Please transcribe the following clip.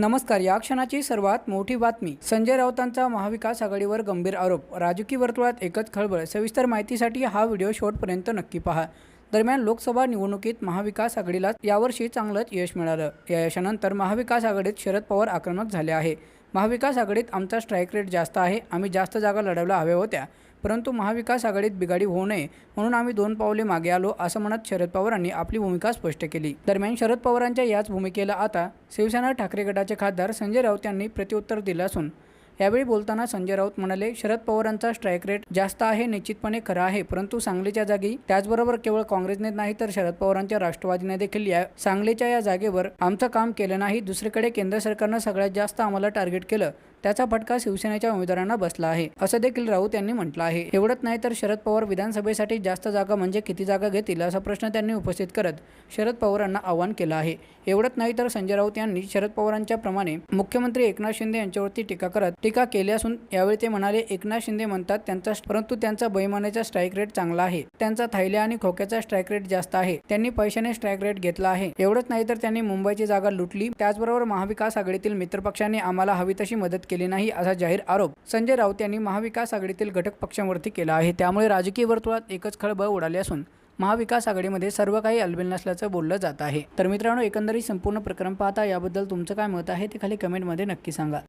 नमस्कार या क्षणाची सर्वात मोठी बातमी. संजय राऊतांचा महाविकास आघाडीवर गंभीर आरोप. राजकीय वर्तुळात एकच खळबळ. सविस्तर माहितीसाठी हा व्हिडिओ शेवटपर्यंत नक्की पहा. दरम्यान लोकसभा निवडणुकीत महाविकास आघाडीला यावर्षी चांगलंच यश मिळालं. या यशानंतर महाविकास आघाडीत शरद पवार आक्रमक झाले आहे. महाविकास आघाडीत आमचा स्ट्राईक रेट जास्त आहे. आम्ही जास्त जागा लढवल्या हव्या होत्या. परंतु महाविकास आघाडीत बिघाडी होऊ नये म्हणून आम्ही दोन पावले मागे आलो असं म्हणत शरद पवारांनी आपली भूमिका स्पष्ट केली. दरम्यान शरद पवारांच्या याच भूमिकेला आता शिवसेना ठाकरे गटाचे खासदार संजय राऊत यांनी प्रत्युत्तर दिलं असून यावेळी बोलताना संजय राऊत म्हणाले शरद पवारांचा स्ट्राईक रेट जास्त आहे निश्चितपणे खरं आहे परंतु सांगलीच्या जागी त्याचबरोबर केवळ काँग्रेसने नाही तर शरद पवारांच्या राष्ट्रवादीने देखील या सांगलीच्या या जागेवर आमचं काम केलं नाही. दुसरीकडे केंद्र सरकारनं सगळ्यात जास्त आम्हाला टार्गेट केलं त्याचा फटका शिवसेनेच्या उमेदवारांना बसला आहे असं देखील राऊत यांनी म्हटलं आहे. एवढंच नाही तर शरद पवार विधानसभेसाठी जास्त जागा म्हणजे किती जागा घेतील असा प्रश्न त्यांनी उपस्थित करत शरद पवारांना आवाहन केलं आहे. एवढंच नाही तर संजय राऊत यांनी शरद पवारांच्या प्रमाणे मुख्यमंत्री एकनाथ शिंदे यांच्यावरती टीका करत टीका केली असून यावेळी ते म्हणाले एकनाथ शिंदे म्हणतात त्यांचा परंतु त्यांचा बैमानाचा स्ट्राईक रेट चांगला आहे. त्यांचा थैल्या आणि खोक्याचा स्ट्राईक रेट जास्त आहे. त्यांनी पैशाने स्ट्राईक रेट घेतला आहे. एवढंच नाही तर त्यांनी मुंबईची जागा लुटली. त्याचबरोबर महाविकास आघाडीतील मित्रपक्षाने आम्हाला हवी तशी मदत केली नाही असा जाहीर आरोप संजय राऊत यांनी महाविकास आघाडीतील घटक पक्षांवरती केला आहे. त्यामुळे राजकीय वर्तुळात एकच खळबळ उडाली असून महाविकास आघाडीमध्ये सर्व काही अलबेल नसल्याचं बोललं जात आहे. तर मित्रांनो एकंदरीत संपूर्ण प्रकरण पाहता याबद्दल तुमचं काय मत आहे ते खाली कमेंटमध्ये नक्की सांगा.